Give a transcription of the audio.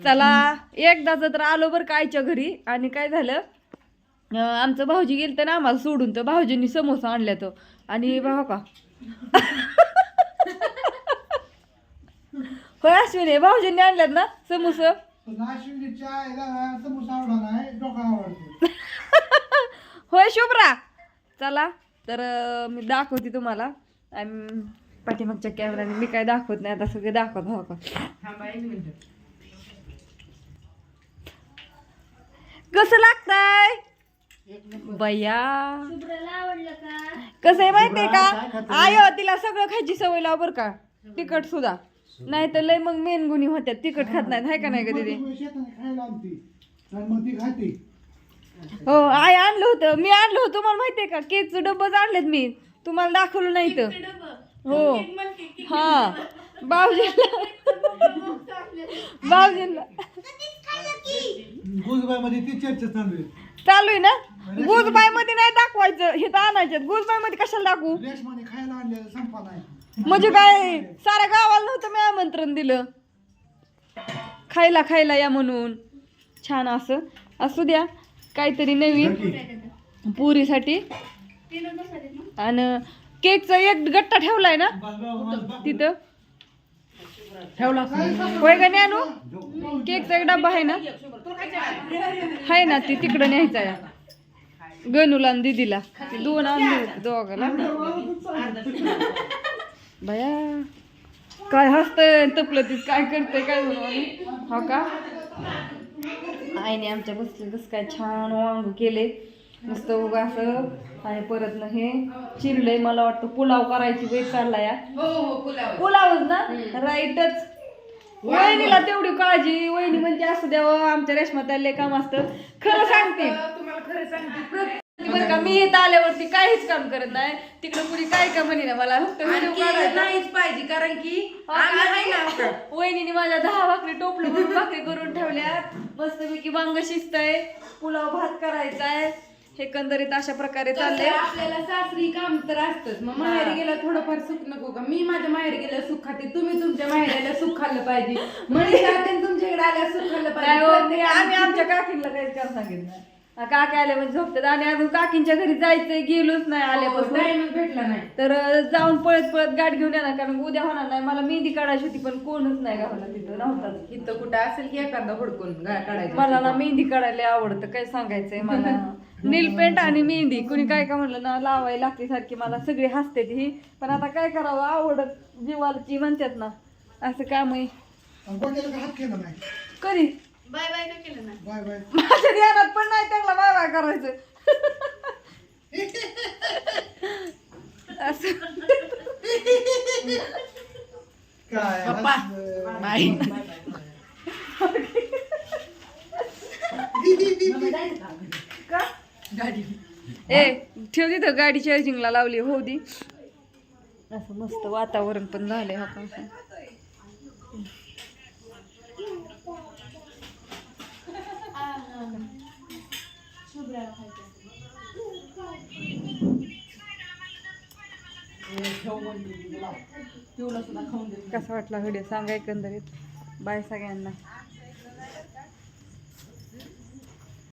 चला एकदाच तर आलो बरं का आईच्या घरी. आणि काय झालं? आमचं भाऊजी गेलं तर ना आम्हाला सोडून तर भाऊजींनी समोसा आणल्या तो. आणि भाऊ का? होय अश्विनी भाऊजींनी आणल्यात ना समोसा? पण अश्विनीच्या आईला समोसा आवडला नाही डोका आवडतो. होय शुभ्रा. चला तर मी दाखवते तुम्हाला. आणि पाठीमागच्या कॅमेराने मी काय दाखवत नाही आता सगळे दाखवत हो का. कसं लागतंय? बया कसं आहे माहितीये का? आय तिला सगळं खायची सवय लाव बरं का. तिखट सुद्धा. नाही तर लय मग मेन गुणी होत्या तिखट खात नाहीत. हाय का नाही का दीदी? शेताने खायला आणते आणि मग ती हो आय आणलं होतं. मी आणलं होतं तुम्हाला माहितीये का? केकचं डब्बच आणलेत मी. तुम्हाला दाखवलं नाही तर हो. हा. बावजीला ती चर्चा चालू आहे. चालू आहे ना? गुजबाई मध्ये नाही दाखवायचं. हे तर आणायचं गुजबाई मध्ये कशाला दाखवू? रेशमाने खायला आणलेलं संपा नाही म्हणजे काय? साऱ्या गावाला नव्हतं मी आमंत्रण दिलं. खायला खायला या म्हणून. छान असं. असू द्या. काहीतरी नवीन पुरीसाठी. आणि केकचा एक गट्टा ठेवलाय ना? तिथं. ठेवला. होय का ज्ञानू केकचा एक डब्बा आहे ना? आहे ना ती तिकडं न्यायचा आहे गणूला आणि दिदीला. ते दोन आणले होते दोघाला. बया काय हसतंय तपलं ती काय करते काय म्हणून हो का? आईने आमच्या बसले कसं काय छान वांग केले मस्त उगा असं आणि परत ना हे चिरलंय मला वाटतं. पुलाव करायची वेळ चालला या पुलावच ना? राईटच. वहिनीला तेवढी काळजी. वहिनी म्हणते असं द्यावं आमच्या रेशमा त्याला काम असतं. खरं सांगते. बरं का मी इथं आल्यावरती काहीच काम करत नाही. तिकडे कुणी काय का म्हणे ना मला? नाहीच पाहिजे कारण की आहे वहिनीने माझ्या दहा भाकरी टोपलं भाकरी करून ठेवल्यात. मस्तपैकी वांग शिजतंय. पुलाव भात करायचाय. एकंदरीत अशा प्रकारे चाललंय. आपल्याला सासरी काम तर असतंच. मग माहेरी गेला थोडंफार सुख नको का? मी माझ्या माहेरी गेलं सुख खाते. तुम्ही तुमच्या माहेरी आल्या सुख खाल्लं पाहिजे. म्हणजे तुमच्याकडे आल्या सुख खाल्लं नाही हो, पाहिजे आम्ही आमच्या काकींना काहीच काम सांगितलं काकी आल्या म्हणजे झोपतात. आणि अजून काकींच्या घरी जायचंय गेलोच नाही आल्यापासून. टाइमच भेटला नाही. तर जाऊन पळत पळत गाठ घेऊन येणार कारण उद्या होणार नाही. मला मेहंदी काढायची होती पण कोणच नाही गावाला तिथं नव्हताच. इथं कुठं असेल की एखादा हुडकून काढायचं मला ना मेहंदी काढायला आवडतं काय सांगायचंय मला. नील पेंट आणि मेहंदी. कुणी काय काय म्हणलं ना लावायला लागते सारखी मला सगळी हसते ही पण आता काय करावं आवडत जीवाची म्हणतात ना असं काम आहे. नाही? कधी? बाय बाय काय केलं ना बाय बाय. माझ्या ध्यानात पण नाही त्यांना बाय बाय करायचं. असं. काय पप्पा. हसलं. बाय. का? ए ठेव तिथं गाडी चार्जिंगला लावली हो दी. असं मस्त वातावरण पण झालंय हा का कसं वाटलं वाटला व्हिडिओ सांगा एकंदरीत. बाय सगळ्यांना.